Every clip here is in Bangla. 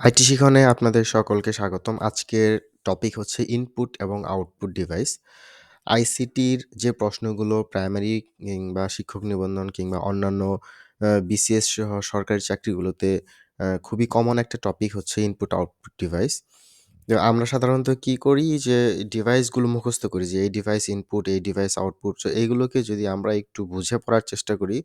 আইটি শিখনে আপনাদের সকলকে স্বাগতম। আজকের টপিক হচ্ছে ইনপুট এবং আউটপুট ডিভাইস। আইসিটির যে প্রশ্নগুলো প্রাইমারি কিংবা শিক্ষক নিবন্ধন কিংবা অন্যান্য বিসিএস সহ সরকারি চাকরিগুলোতে খুবই কমন একটা টপিক হচ্ছে ইনপুট আউটপুট ডিভাইস। তো আমরা সাধারণত কি করি যে ডিভাইসগুলো মুখস্থ করি যে এই ডিভাইস ইনপুট, এই ডিভাইস আউটপুট। এইগুলোকে যদি আমরা একটু বুঝে পড়ার চেষ্টা করি,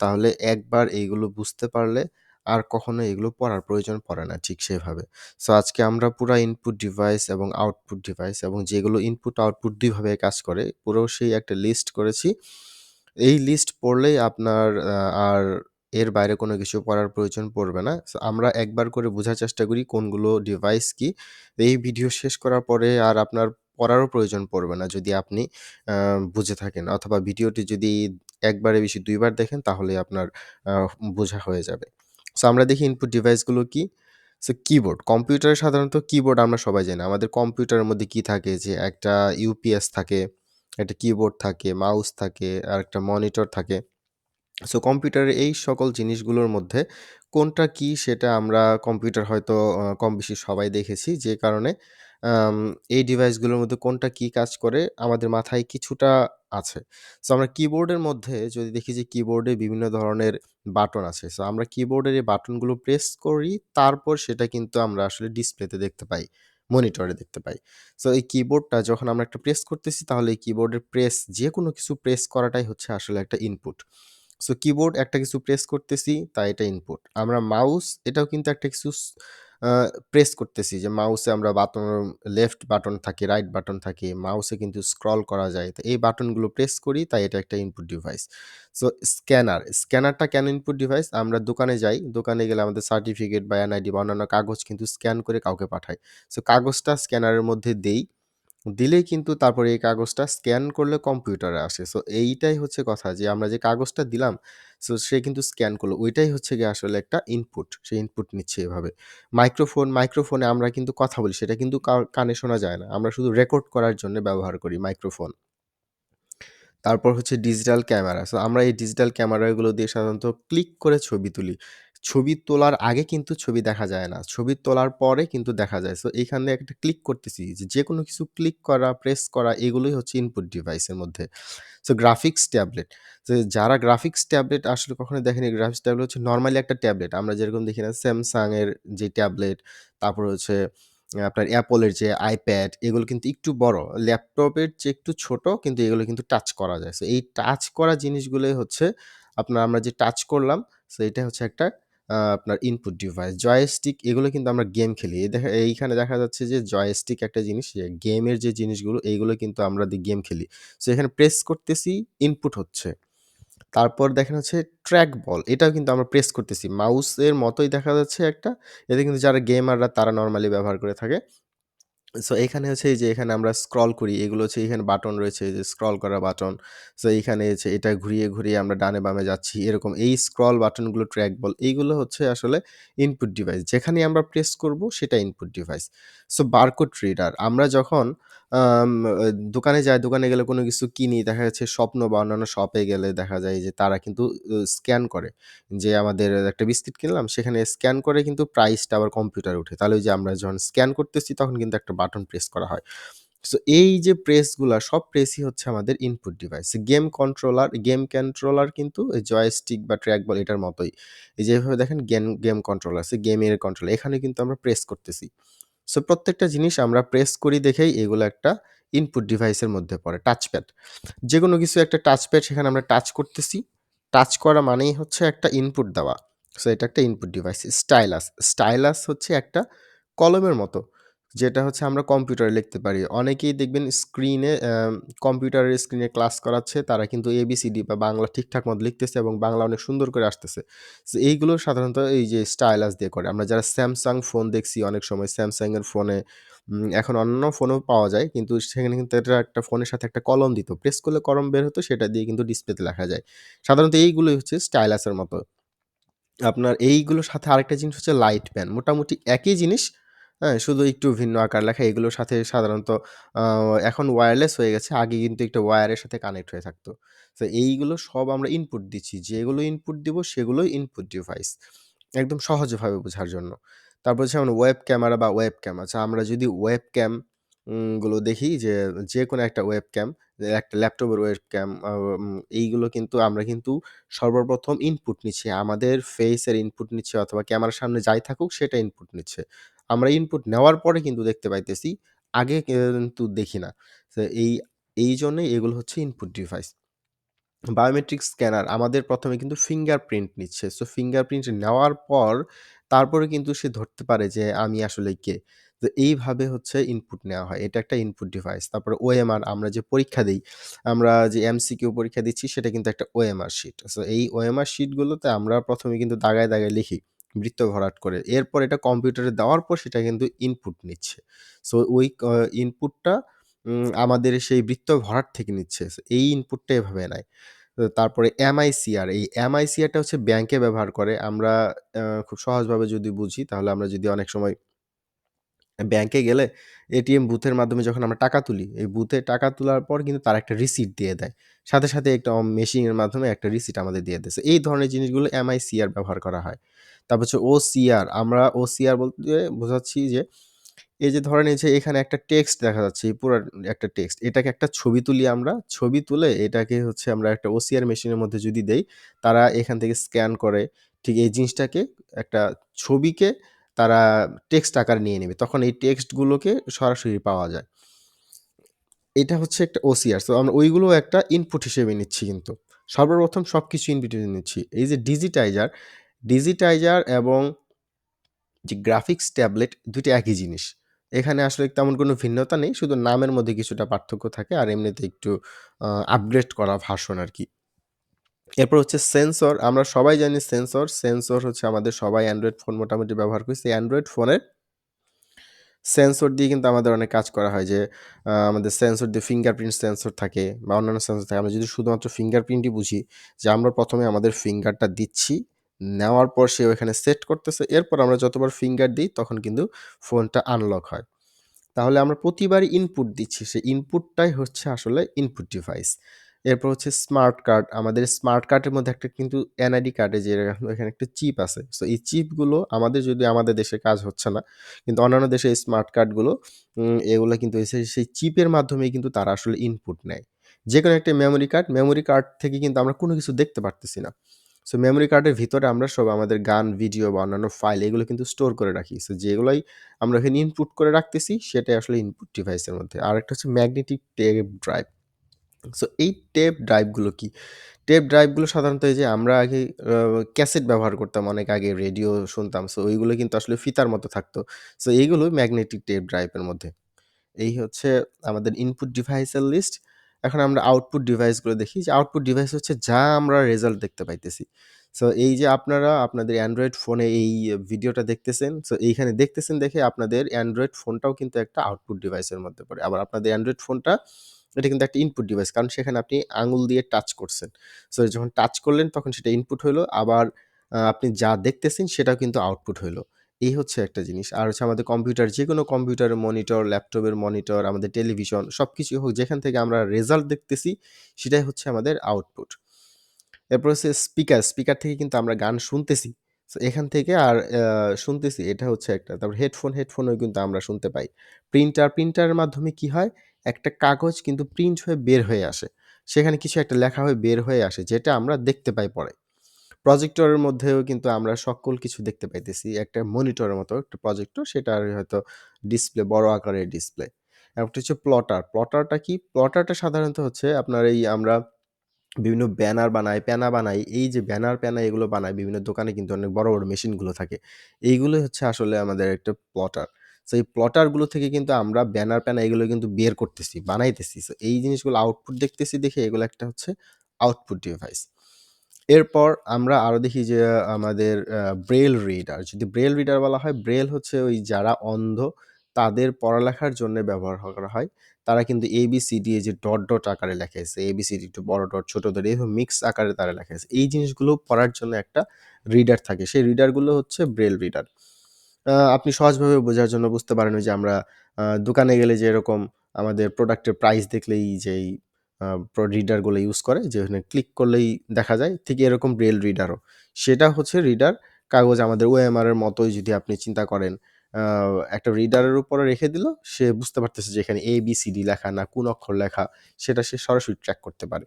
তাহলে একবার এইগুলো বুঝতে পারলে আর কখনো এগুলো পড়ার প্রয়োজন পড়ে না ঠিক সেভাবে। সো আজকে আমরা পুরা ইনপুট ডিভাইস এবং আউটপুট ডিভাইস এবং যেগুলো ইনপুট আউটপুট ২ ভাবে কাজ করে, পুরো সেই একটা লিস্ট করেছি। এই লিস্ট পড়লেই আপনার আর এর বাইরে কোনো কিছু পড়ার প্রয়োজন পড়বে না। সো আমরা একবার করে বোঝার চেষ্টা করি কোনগুলো ডিভাইস কি। এই ভিডিও শেষ করার পরে আর আপনার পড়ারও প্রয়োজন পড়বে না যদি আপনি বুঝে থাকেন অথবা ভিডিওটি যদি একবারের বেশি ২ বার দেখেন তাহলে আপনার বোঝা হয়ে যাবে। সো আমরা দেখি ইনপুট ডিভাইসগুলো কি? So keyboard. কম্পিউটারে সাধারণত কিবোর্ড আমরা সবাই জানি। আমাদের কম্পিউটারের মধ্যে কি থাকে যে একটা ইউপিএস থাকে, একটা কিবোর্ড থাকে, মাউস থাকে, আর একটা মনিটর থাকে। সো কম্পিউটারের এই সকল জিনিসগুলোর মধ্যে কোনটা কি সেটা আমরা কম্পিউটার হয়তো কম বেশি সবাই দেখেছি। যে কারণে এই ডিভাইসগুলোর মধ্যে কোনটা কি কাজ করে আমাদের মাথায় কিছুটা আছে। সো আমরা কিবোর্ডের মধ্যে যদি দেখি যে কিবোর্ডে বিভিন্ন ধরনের বাটন আছে। সো আমরা কিবোর্ডের এই বাটনগুলো প্রেস করি তারপর সেটা কিন্তু আমরা আসলে ডিসপ্লেতে দেখতে পাই, মনিটরে দেখতে পাই। সো এই কিবোর্ডটা যখন আমরা একটা প্রেস করতেছি তাহলে এই কিবোর্ডের প্রেস যেকোনো কিছু প্রেস করাটাই হচ্ছে আসলে একটা ইনপুট। সো কিবোর্ড একটা কিছু প্রেস করতেছি তাই এটা ইনপুট। আমরা মাউস এটাও কিন্তু একটা কিছু প্রেস করতেছি যে মাউসে আমরা বাটন লেফট বাটন থাকে, রাইট বাটন থাকে। মাউসে কিন্তু স্ক্রল করা যায়। তো এই বাটনগুলো প্রেস করি তাই এটা একটা ইনপুট ডিভাইস। সো স্ক্যানার, স্ক্যানারটা কেন ইনপুট ডিভাইস? আমরা দোকানে যাই, দোকানে গেলে আমাদের সার্টিফিকেট বা এনআইডি বা অন্যান্য কাগজ কিন্তু স্ক্যান করে কাউকে পাঠাই। সো কাগজটা স্ক্যানারের মধ্যে দেই। দিলেই কিন্তু তারপরে এই কাগজটা স্ক্যান করলে কম্পিউটারে আসে। সো এইটাই হচ্ছে কথা যে আমরা যে কাগজটা দিলাম, সো সে কিন্তু স্ক্যান করল। ওইটাই হচ্ছে গিয়ে আসলে একটা ইনপুট। সে ইনপুট নিচ্ছে এভাবে। মাইক্রোফোন, মাইক্রোফোনে আমরা কিন্তু কথা বলি। সেটা কিন্তু কানে শোনা যায় না। আমরা শুধু রেকর্ড করার জন্য ব্যবহার করি মাইক্রোফোন। তারপর হচ্ছে ডিজিটাল ক্যামেরা। সো আমরা এই ডিজিটাল ক্যামেরাগুলো দিয়ে সাধারণত ক্লিক করে ছবি তুলি। ছবি তোলার আগে কিন্তু ছবি দেখা যায় না। ছবি তোলার পরে কিন্তু দেখা যায়। সো এইখানে একটা ক্লিক করতেছি যে যেকোনো কিছু ক্লিক করা, প্রেস করা এগুলোই হচ্ছে ইনপুট ডিভাইসের মধ্যে। So graphics tablet. তো যারা গ্রাফিক্স ট্যাবলেট আসলে কখনো দেখেনি গ্রাফিক্স ট্যাবলেট হচ্ছে নরমালি একটা ট্যাবলেট। আমরা যেরকম দেখি না Samsung এর যে ট্যাবলেট, তারপর হচ্ছে আপনার এর যে iPad এগুলো কিন্তু একটু বড়। ল্যাপটপের চেয়ে একটু ছোট কিন্তু এগুলো কিন্তু টাচ করা যায়। সো এই টাচ করা জিনিসগুলোই হচ্ছে আপনার আমরা যে টাচ করলাম, সো এটা হচ্ছে একটা আপনার ইনপুট ডিভাইস। জয়স্টিক এগুলো কিন্তু আমরা গেম খেলি। এই দেখা এইখানে দেখা যাচ্ছে যে জয়স্টিক একটা জিনিস গেমের যে জিনিসগুলো এইগুলো কিন্তু আমরা দিয়ে গেম খেলি। সো এখানে প্রেস করতেছি, ইনপুট হচ্ছে। তারপর দেখেন হচ্ছে ট্র্যাক বল। এটাও কিন্তু আমরা প্রেস করতেছি। মাউসের মতোই দেখা যাচ্ছে একটা। এতে কিন্তু যারা গেমাররা তারা নর্মালি ব্যবহার করে থাকে। সো এখানে হচ্ছে এই যে এখানে আমরা স্ক্রল করি। এগুলো হচ্ছে এখানে বাটন রয়েছে যে স্ক্রল করা বাটন। সো এখানে হচ্ছে এটা ঘুরিয়ে, ঘুরিয়ে আমরা ডানে বামে যাচ্ছি। এরকম এই স্ক্রল বাটনগুলো ট্র্যাক বল এইগুলো হচ্ছে আসলে ইনপুট ডিভাইস। যেখানে আমরা প্রেস করব সেটা input device. So barcode reader আমরা যখন দোকানে যাই, দোকানে গেলে কোনো কিছু কিনি দেখা যাচ্ছে স্বপ্ন বা অন্যান্য শপে গেলে দেখা যায় যে তারা কিন্তু স্ক্যান করে। যে আমাদের একটা বিস্কিট কিনলাম সেখানে স্ক্যান করে কিন্তু প্রাইসটা আবার কম্পিউটারে উঠে। তাহলে ওই যে আমরা যখন স্ক্যান করতেছি তখন কিন্তু একটা বাটন প্রেস করা হয়। সো এই যে প্রেসগুলা সব প্রেসই হচ্ছে আমাদের input device. Game controller, game controller কিন্তু এই জয়স্টিক বা ট্র্যাক বল এটার মতোই। এই যে এভাবে দেখেন গেম গেম কন্ট্রোলার আছে, গেমের কন্ট্রোলার। এখানে কিন্তু আমরা প্রেস করতেছি। সো প্রত্যেকটা জিনিস আমরা প্রেস করি দেখেই এগুলো একটা ইনপুট ডিভাইসের মধ্যে পড়ে। টাচপ্যাড। যে কোনো কিছু একটা টাচপ্যাড সেখানে আমরা টাচ করতেছি। টাচ করা মানেই হচ্ছে একটা ইনপুট দেওয়া। সো এটা একটা ইনপুট ডিভাইস। স্টাইলাস, স্টাইলাস হচ্ছে একটা কলমের মতো। যেটা হচ্ছে আমরা কম্পিউটারে লিখতে পারি। অনেকেই দেখবেন স্ক্রিনে কম্পিউটারের স্ক্রিনে ক্লাস করাচ্ছে তারা কিন্তু এবিসিডি বা বাংলা ঠিকঠাক মতো লিখতেছে এবং বাংলা অনেক সুন্দর করে আসতেছে। এইগুলো সাধারণত এই যে স্টাইলাস দিয়ে করে। আমরা যারা স্যামসাং ফোন দেখছি অনেক সময় এর ফোনে এখন অন্য ফোনও পাওয়া যায়। কিন্তু সেখানে কিন্তু এটা একটা ফোনের সাথে একটা কলম দিত। প্রেস করলে কলম বের হতো সেটা দিয়ে কিন্তু ডিসপ্লেতে লেখা যায়। সাধারণত এইগুলোই হচ্ছে স্টাইলাসের মতো। আপনার এইগুলোর সাথে আরেকটা জিনিস হচ্ছে লাইট পেন। মোটামুটি একই জিনিস, হ্যাঁ? শুধু একটু ভিন্ন আকার লেখা। এগুলোর সাথে সাধারণত এখন ওয়্যারলেস হয়ে গেছে। আগে কিন্তু একটা ওয়্যারের সাথে কানেক্ট হয়ে থাকতো। তো এইগুলো সব আমরা ইনপুট দিচ্ছি। যেগুলো ইনপুট দিব সেগুলোই ইনপুট ডিভাইস। একদম সহজভাবে বোঝার জন্য। তারপর যেমন ওয়েব ক্যামেরা বা ওয়েব ক্যাম। আচ্ছা আমরা যদি ওয়েব ক্যামগুলো দেখি যে যে কোনো একটা ওয়েব ক্যাম, একটা ল্যাপটপের ওয়েব ক্যাম এইগুলো কিন্তু আমরা কিন্তু সর্বপ্রথম ইনপুট নিচ্ছি। আমাদের ফেসের ইনপুট নিচ্ছে অথবা ক্যামেরার সামনে যাই থাকুক সেটা ইনপুট নিচ্ছে। আমরা ইনপুট নেওয়ার পরে কিন্তু দেখতে পাইতেছি। আগে কিন্তু দেখি না। তো এই এইজন্যই এগুলো হচ্ছে ইনপুট ডিভাইস। বায়োমেট্রিক স্ক্যানার আমাদের ১ম এ কিন্তু ফিঙ্গারপ্রিন্ট নিচ্ছে। সো ফিঙ্গারপ্রিন্ট নেওয়ার পর তারপরে কিন্তু সে ধরতে পারে যে আমি আসলে কে। তো এইভাবে হচ্ছে ইনপুট নেওয়া হয়। এটা একটা ইনপুট ডিভাইস। তারপরে ওএমআর আমরা যে পরীক্ষা দিই আমরা যে এমসিকিউ পরীক্ষা দিচ্ছি সেটা কিন্তু একটা ওএমআর শিট। সো এই ওএমআর শিটগুলোতে আমরা প্রথমে কিন্তু দাগায়, দাগায় লিখি বৃত্ত ভরাট করে। এরপর এটা কম্পিউটারে দেওয়ার পর সেটা কিন্তু ইনপুট নিচ্ছে। সো ওই ইনপুটটা আমাদের সেই বৃত্ত ভরাট থেকে নিচ্ছে। এই ইনপুটটা এভাবে নেয়। তারপরে এমআইসিআর এই এমআইসিআরটা হচ্ছে ব্যাংকে ব্যবহার করে। আমরা খুব সহজভাবে যদি বুঝি তাহলে আমরা যদি অনেক সময় ব্যাংকে গেলে এটিএম বুথের মাধ্যমে যখন আমরা টাকা তুলি, এই বুথে টাকা তোলার পর কিন্তু তার একটা রিসিট দিয়ে দেয়। সাথে, সাথে একটা মেশিনের মাধ্যমে একটা রিসিট আমাদের দিয়ে দিছে। এই ধরনের জিনিসগুলো এমআইসিআর ব্যবহার করা হয়। তারপর হচ্ছে ওসিআর আমরা ওসিআর বলতে বোঝাচ্ছি যে এই যে ধরেন এই যে এখানে একটা টেক্সট দেখা যাচ্ছে, পুরা একটা টেক্সট। এটাকে একটা ছবি তুলি আমরা। ছবি তুলে এটাকে হচ্ছে আমরা একটা ওসিআর মেশিনের মধ্যে যদি দেই, তারা এখান থেকে স্ক্যান করে ঠিক এই জিনিসটাকে একটা ছবিকে তারা টেক্সট আকার নিয়ে নেবে। তখন এই টেক্সটগুলোকে সরাসরি পাওয়া যায়। এটা হচ্ছে একটা ওসিআর। তো আমরা ওইগুলো একটা ইনপুট হিসেবে নিচ্ছি কিন্তু। সর্বপ্রথম সবকিছু ইনপুট হিসেবে নিচ্ছি। এই যে ডিজিটাইজার, ডিজিটাইজার এবং যে গ্রাফিক্স ট্যাবলেট দুটি একই জিনিস। এখানে আসলে তেমন কোনো ভিন্নতা নেই। শুধু নামের মধ্যে কিছুটা পার্থক্য থাকে আর এমনিতে একটু আপগ্রেড করা ভাষণ আর কি এরপর হচ্ছে সেন্সর। আমরা সবাই জানি সেন্সর। সেন্সর হচ্ছে আমাদের সবাই অ্যান্ড্রয়েড ফোন মোটামুটি ব্যবহার করছি। অ্যান্ড্রয়েড ফোনের সেন্সর দিয়ে কিন্তু আমাদের অনেক কাজ করা হয় যে আমাদের সেন্সর দিয়ে ফিঙ্গারপ্রিন্ট সেন্সর থাকে বা অন্যান্য সেন্সর থাকে। আমরা যদি শুধুমাত্র ফিঙ্গারপ্রিন্টই বুঝি যে আমরা প্রথমে আমাদের ফিঙ্গারটা দিচ্ছি। নেওয়ার পর সে ওখানে সেট করতেছে। এরপর আমরা যতবার ফিঙ্গার দিই তখন কিন্তু ফোনটা আনলক হয়। তাহলে আমরা প্রতিবারই ইনপুট দিচ্ছি। সেই ইনপুটটাই হচ্ছে আসলে ইনপুট ডিভাইস। এরপর হচ্ছে স্মার্ট কার্ড। আমাদের স্মার্ট কার্ডের মধ্যে একটা কিন্তু এনআইডি কার্ডে যে এখানে একটা চিপ আছে। সো এই চিপগুলো আমাদের যদি আমাদের দেশে কাজ হচ্ছে না। কিন্তু অন্যান্য দেশে এই স্মার্ট কার্ডগুলো এগুলো কিন্তু সেই চিপের মাধ্যমেই কিন্তু তারা আসলে ইনপুট নেয়। যে কোনো একটা মেমোরি কার্ড, মেমোরি কার্ড থেকে কিন্তু আমরা কোনো কিছু দেখতে পারতেছি না। সো মেমোরি কার্ডের ভিতরে আমরা সব আমাদের গান, ভিডিও বা অন্যান্য ফাইল এগুলো কিন্তু স্টোর করে রাখি। সো যেগুলোই আমরা এখানে ইনপুট করে রাখতেছি সেটাই আসলে ইনপুট ডিভাইসের মধ্যে। আর একটা হচ্ছে ম্যাগনেটিক টেপ ড্রাইভ। সো এই টেপ ড্রাইভগুলো কি? টেপ ড্রাইভগুলো সাধারণত এই যে আমরা আগে ক্যাসেট ব্যবহার করতাম অনেক আগে রেডিও শুনতাম। সো ওইগুলো কিন্তু আসলে ফিতার মতো থাকতো। সো এইগুলো ম্যাগনেটিক টেপ ড্রাইভের মধ্যে। এই হচ্ছে আমাদের ইনপুট ডিভাইসের লিস্ট। এখন আমরা আউটপুট ডিভাইসগুলো দেখি যে আউটপুট ডিভাইস হচ্ছে যা আমরা রেজাল্ট দেখতে পাইতেছি। সো এই যে আপনারা আপনাদের অ্যান্ড্রয়েড ফোনে এই ভিডিওটা দেখতেছেন। সো এইখানে দেখতেছেন দেখে আপনাদের অ্যান্ড্রয়েড ফোনটাও কিন্তু একটা আউটপুট ডিভাইসের মধ্যে পড়ে। আবার আপনাদের অ্যান্ড্রয়েড ফোনটা এটা কিন্তু একটা ইনপুট ডিভাইস। কারণ সেখানে আপনি আঙুল দিয়ে টাচ করছেন। সো যখন টাচ করলেন তখন সেটা ইনপুট হইল। আবার আপনি যা দেখতেছেন সেটাও কিন্তু আউটপুট হইল। এই হচ্ছে একটা জিনিস। আর হচ্ছে আমাদের কম্পিউটার যে কোনো কম্পিউটারের মনিটর, ল্যাপটপের মনিটর, আমাদের টেলিভিশন সবকিছুই হোক যেখান থেকে আমরা রেজাল্ট দেখতেছি সেটাই হচ্ছে আমাদের আউটপুট। এরপর হচ্ছে স্পিকার, স্পিকার থেকে কিন্তু আমরা গান শুনতেছি। সো এখান থেকে আর শুনতেছি এটা হচ্ছে একটা। তারপর হেডফোন, হেডফোনেও কিন্তু আমরা শুনতে পাই। প্রিন্টার, প্রিন্টারের মাধ্যমে কি হয়? একটা কাগজ কিন্তু প্রিন্ট হয়ে বের হয়ে আসে। সেখানে কিছু একটা লেখা হয়ে বের হয়ে আসে যেটা আমরা দেখতে পাই পরে। প্রজেক্টরের মধ্যেও কিন্তু আমরা সকল কিছু দেখতে পাইতেছি। একটা মনিটরের মতো একটা প্রজেক্টর সেটার হয়তো ডিসপ্লে বড় আকারের ডিসপ্লে। একটা হচ্ছে প্লটার। প্লটারটা কি? প্লটারটা সাধারণত হচ্ছে আপনার এই আমরা বিভিন্ন ব্যানার বানাই, প্যানা বানাই। এই যে ব্যানার, প্যানা এগুলো বানাই বিভিন্ন দোকানে কিন্তু অনেক বড়, বড় মেশিনগুলো থাকে। এইগুলোই হচ্ছে আসলে আমাদের একটা প্লটার। সো এই প্লটারগুলো থেকে কিন্তু আমরা ব্যানার, প্যানা এগুলো কিন্তু বের করতেছি, বানাইতেছি। সো এই জিনিসগুলো আউটপুট দেখতেছি দেখে এগুলো একটা হচ্ছে আউটপুট ডিভাইস। এরপর আমরা আরও দেখি যে আমাদের আ ব্রেইল রিডার। যদি ব্রেইল রিডার বলা হয়, ব্রেইল হচ্ছে ওই যারা অন্ধ তাদের পড়ালেখার জন্য ব্যবহার করা হয়। তারা কিন্তু এবিসিডি এই যে ডট, ডট আকারে লেখাইছে। এবিসিডি একটু বড় ডট, ছোট ডট এভাবে মিক্স আকারে তারা লেখাইছে। এই জিনিসগুলো পড়ার জন্য একটা রিডার থাকে। সেই রিডারগুলো হচ্ছে ব্রেইল রিডার। আপনি সহজভাবে বোঝার জন্য বুঝতে পারেন যে আমরা দোকানে গেলে যে এরকম আমাদের প্রোডাক্টের প্রাইস দেখলেই যেই রিডারগুলো ইউজ করে, যে ওখানে ক্লিক করলেই দেখা যায়। ঠিক এরকম ব্রেইল রিডারও। সেটা হচ্ছে রিডার কাগজ আমাদের ওএমআর এর মতোই যদি আপনি চিন্তা করেন একটা রিডারের উপরে রেখে দিল, সে বুঝতে পারতেছে যে এখানে এ বি সি ডি লেখা না, কোন অক্ষর লেখা, সেটা সে সরাসরি ট্র্যাক করতে পারে।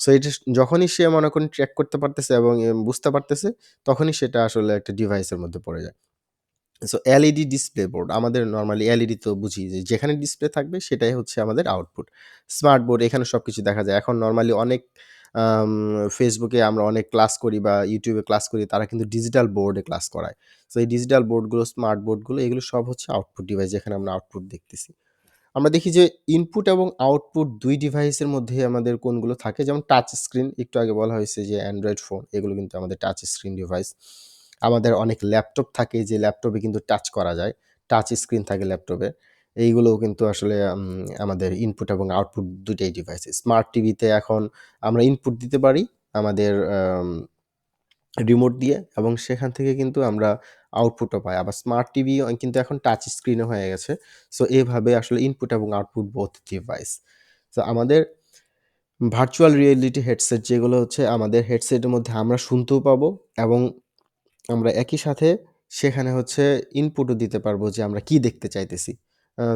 সো এটা যখনই সে মনে করেন ট্র্যাক করতে পারতেছে এবং বুঝতে পারতেছে, তখনই সেটা আসলে একটা ডিভাইসের মধ্যে পড়ে যায়। সো এলইডি ডিসপ্লে বোর্ড আমাদের নর্মালি এলইডি তো বুঝি যে যেখানে ডিসপ্লে থাকবে সেটাই হচ্ছে আমাদের আউটপুট স্মার্ট বোর্ড এখানে সব কিছু দেখা যায়। এখন নর্মালি অনেক ফেসবুকে আমরা অনেক ক্লাস করি বা ইউটিউবে ক্লাস করি, তারা কিন্তু ডিজিটাল বোর্ডে ক্লাস করায়। সো এই ডিজিটাল বোর্ডগুলো স্মার্ট বোর্ডগুলো এগুলো সব হচ্ছে আউটপুট ডিভাইস যেখানে আমরা আউটপুট দেখতেছি। আমরা দেখি যে ইনপুট এবং আউটপুট দুই ডিভাইসের মধ্যে আমাদের কোনগুলো থাকে? যেমন টাচ স্ক্রিন একটু আগে বলা হয়েছে যে অ্যান্ড্রয়েড ফোন এগুলো কিন্তু আমাদের টাচ স্ক্রিন ডিভাইস আমাদের অনেক ল্যাপটপ থাকে যে ল্যাপটপে কিন্তু টাচ করা যায়। টাচ স্ক্রিন থাকে ল্যাপটপে এইগুলোও কিন্তু আসলে আমাদের ইনপুট এবং আউটপুট দুইটাই ডিভাইস স্মার্ট টিভিতে এখন আমরা ইনপুট দিতে পারি আমাদের রিমোট দিয়ে এবং সেখান থেকে কিন্তু আমরা আউটপুটও পাই। আবার স্মার্ট টিভি কিন্তু এখন টাচ স্ক্রিনে হয়ে গেছে। সো এভাবে আসলে ইনপুট এবং আউটপুট বোথ ডিভাইস তো আমাদের ভার্চুয়াল রিয়েলিটি হেডসেট যেগুলো হচ্ছে, আমাদের হেডসেটের মধ্যে আমরা শুনতেও পাবো এবং আমরা একই সাথে সেখানে হচ্ছে ইনপুটও দিতে পারব যে আমরা কি দেখতে চাইতেছি।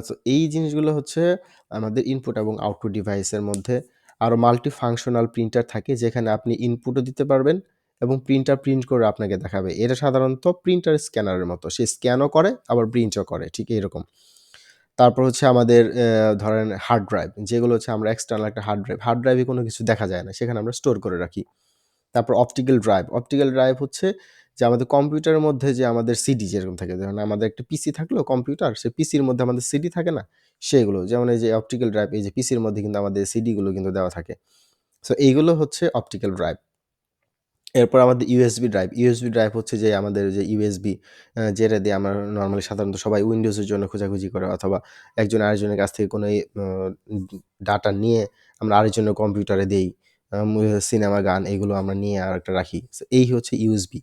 তো এই জিনিসগুলো হচ্ছে আমাদের ইনপুট এবং আউটপুট ডিভাইসের মধ্যে আরও মাল্টি ফাংশনাল প্রিন্টার থাকে যেখানে আপনি ইনপুটও দিতে পারবেন এবং প্রিন্টার প্রিন্ট করে আপনাকে দেখাবে। এটা সাধারণত প্রিন্টার স্ক্যানারের মতো। সে স্ক্যানও করে, আবার প্রিন্টও করে, ঠিক এরকম তারপর হচ্ছে আমাদের ধরেন হার্ড ড্রাইভ যেগুলো হচ্ছে আমরা এক্সটার্নাল একটা হার্ড ড্রাইভ হার্ড ড্রাইভে কোনো কিছু দেখা যায় না, সেখানে আমরা স্টোর করে রাখি। তারপর অপটিক্যাল ড্রাইভ অপটিক্যাল ড্রাইভ হচ্ছে যে আমাদের কম্পিউটারের মধ্যে যে আমাদের সিডি যেরকম থাকে, যেমন আমাদের একটা পিসি থাকল কম্পিউটার সে পিসির মধ্যে আমাদের সিডি থাকে না? সেগুলো যেমন এই যে অপটিক্যাল ড্রাইভ এই যে পিসির মধ্যে কিন্তু আমাদের সিডিগুলো কিন্তু দেওয়া থাকে। সো এইগুলো হচ্ছে অপটিক্যাল ড্রাইভ এরপর আমাদের ইউএসবি ড্রাইভ ইউএসবি ড্রাইভ হচ্ছে যে আমাদের যে ইউএসবি যেটা দিয়ে আমরা নর্মালি সাধারণত সবাই উইন্ডোজের জন্য খোঁজাখুঁজি করে, অথবা একজন আরেকজনের কাছ থেকে কোনো ডাটা নিয়ে আমরা আরেকজনের কম্পিউটারে দেই সিনেমা, গান, এগুলো আমরা নিয়ে আর একটা রাখি এই হচ্ছে ইউএসবি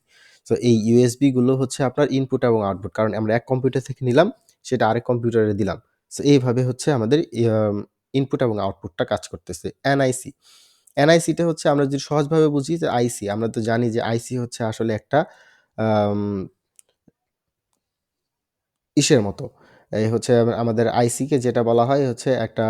তো এই ইউএসবিগুলো হচ্ছে আপনার ইনপুট এবং আউটপুট কারণ আমরা এক কম্পিউটার থেকে নিলাম, সেটা আরেক কম্পিউটারে দিলাম। সো এইভাবে হচ্ছে আমাদের ইনপুট এবং আউটপুটটা কাজ করতেছে। এনআইসি এনআইসিটা হচ্ছে আমরা যদি সহজভাবে বুঝি যে আইসি আমরা তো জানি যে আইসি হচ্ছে আসলে একটা ইসের মতো। এই হচ্ছে আমাদের আইসিকে যেটা বলা হয়, হচ্ছে একটা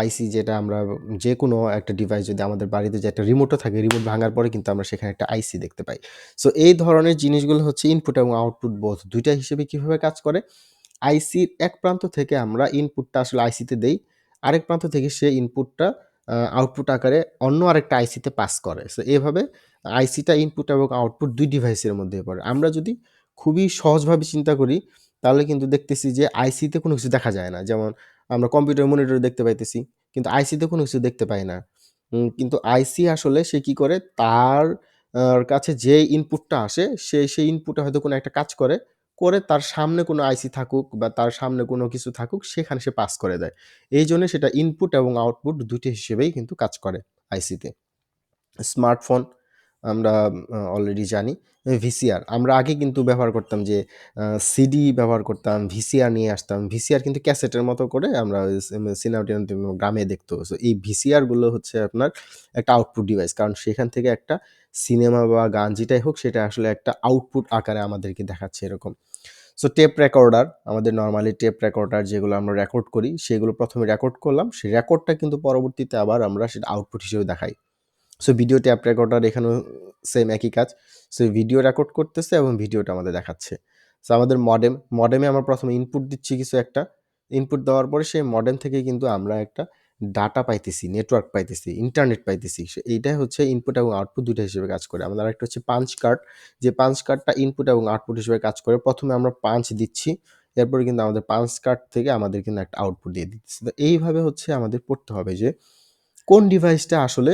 আইসি যেটা আমরা যে কোনো একটা ডিভাইস যদি আমাদের বাড়িতে যে একটা রিমোটও থাকে রিমোট ভাঙার পরে কিন্তু আমরা সেখানে একটা আইসি দেখতে পাই। সো এই ধরনের জিনিসগুলো হচ্ছে ইনপুট এবং আউটপুট বোধ দুইটা হিসেবে কীভাবে কাজ করে? আইসির এক প্রান্ত থেকে আমরা ইনপুটটা আসলে আইসিতে দেই, আরেক প্রান্ত থেকে সে ইনপুটটা আউটপুট আকারে অন্য আরেকটা আইসিতে পাস করে। সো এভাবে আইসিটা ইনপুট এবং আউটপুট দুই ডিভাইসের মধ্যে পড়ে। আমরা যদি খুবই সহজভাবে চিন্তা করি তাহলে কিন্তু দেখতেছি যে আইসিতে কোনো কিছু দেখা যায় না। যেমন আমরা কম্পিউটার মনিটর দেখতে পাইতেছি, কিন্তু আইসিতে কোনো কিছু দেখতে পাই না। কিন্তু আইসি আসলে সে কি করে? তার কাছে যে ইনপুটটা আসে, সে, সেই ইনপুটে হয়তো কোনো একটা কাজ করে করে তার সামনে কোনো আইসি থাকুক বা তার সামনে কোনো কিছু থাকুক, সেখানে সে পাস করে দেয়। এই জন্য সেটা ইনপুট এবং আউটপুট দুটি হিসেবেই কিন্তু কাজ করে আইসিতে স্মার্টফোন আমরা অলরেডি জানি ভিসিআর আমরা আগে কিন্তু ব্যবহার করতাম যে সিডি ব্যবহার করতাম ভিসিআর নিয়ে আসতাম। ভিসিআর কিন্তু ক্যাসেটের মতো করে আমরা সিনেমা গ্রামে দেখতো। সো এই ভিসিআরগুলো হচ্ছে আপনার একটা আউটপুট ডিভাইস কারণ সেখান থেকে একটা সিনেমা বা গান যেটাই হোক, সেটা আসলে একটা আউটপুট আকারে আমাদেরকে দেখাচ্ছে এরকম। সো টেপ রেকর্ডার আমাদের নর্মালি টেপ রেকর্ডার যেগুলো আমরা রেকর্ড করি, সেগুলো প্রথমে রেকর্ড করলাম। সেই রেকর্ডটা কিন্তু পরবর্তীতে আবার আমরা সেটা আউটপুট হিসেবে দেখাই। সো ভিডিও ট্যাপ রেকর্ডার এখানেও সেম একই কাজ। সো ভিডিও রেকর্ড করতেছে এবং ভিডিওটা আমাদের দেখাচ্ছে। সো আমাদের মডেম মডেমে আমরা প্রথমে ইনপুট দিচ্ছি কিছু একটা। ইনপুট দেওয়ার পরে সেই মডেম থেকে কিন্তু আমরা একটা ডাটা পাইতেছি নেটওয়ার্ক পাইতেছি ইন্টারনেট পাইতেছি। এইটাই হচ্ছে ইনপুট এবং আউটপুট দুইটা হিসেবে কাজ করে। আমাদের একটা হচ্ছে পাঞ্চ কার্ড যে পাঞ্চ কার্ডটা ইনপুট এবং আউটপুট হিসেবে কাজ করে, প্রথমে আমরা পাঞ্চ দিচ্ছি, এরপরে কিন্তু আমাদের পাঞ্চ কার্ড থেকে আমাদের কিন্তু একটা আউটপুট দিয়ে দিচ্ছে তো এইভাবে হচ্ছে আমাদের পড়তে হবে যে কোন ডিভাইসটা আসলে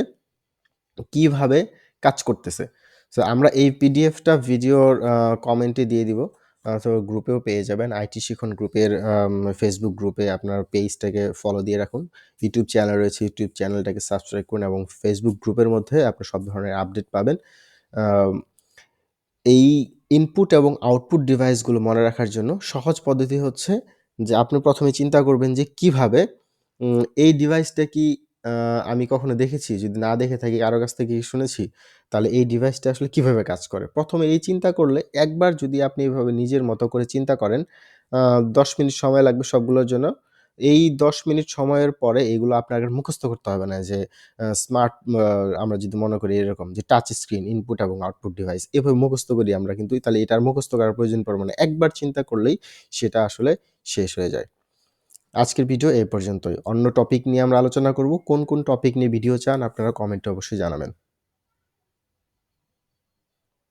কীভাবে কাজ করতেছে? সো আমরা এই পিডিএফটা ভিডিওর কমেন্টে দিয়ে দিব। তো গ্রুপেও পেয়ে যাবেন। আইটি শিখন গ্রুপের ফেসবুক গ্রুপে আপনার পেজটাকে ফলো দিয়ে রাখুন। ইউটিউব চ্যানেল রয়েছে। ইউটিউব চ্যানেলটাকে সাবস্ক্রাইব করুন এবং ফেসবুক গ্রুপের মধ্যে আপনি সব ধরনের আপডেট পাবেন। এই ইনপুট এবং আউটপুট ডিভাইসগুলো মনে রাখার জন্য সহজ পদ্ধতি হচ্ছে যে আপনি প্রথমে চিন্তা করবেন যে কীভাবে এই ডিভাইসটা কি আমি কখনো দেখেছি, যদি না দেখে থাকি কারও কাছ থেকে শুনেছি, তাহলে এই ডিভাইসটা আসলে কীভাবে কাজ করে। ১ম এ এই চিন্তা করলে একবার যদি আপনি এভাবে নিজের মতো করে চিন্তা করেন, ১০ মিনিট সময় লাগবে সবগুলোর জন্য। এই ১০ মিনিট সময়ের পরে এগুলো আপনাকে মুখস্থ করতে হবে না যে স্মার্ট আমরা যদি মনে করি এরকম যে টাচ স্ক্রিন, ইনপুট এবং আউটপুট ডিভাইস এভাবে মুখস্থ করি আমরা কিন্তু তাহলে এটার মুখস্থ করার প্রয়োজন পড়বে না। একবার চিন্তা করলেই সেটা আসলে শেষ হয়ে যায়। আজকের ভিডিও এ পর্যন্তই। অন্য টপিক নিয়ে আমরা আলোচনা করব। কোন, কোন টপিক নিয়ে ভিডিও চান আপনারা কমেন্টে অবশ্যই জানাবেন।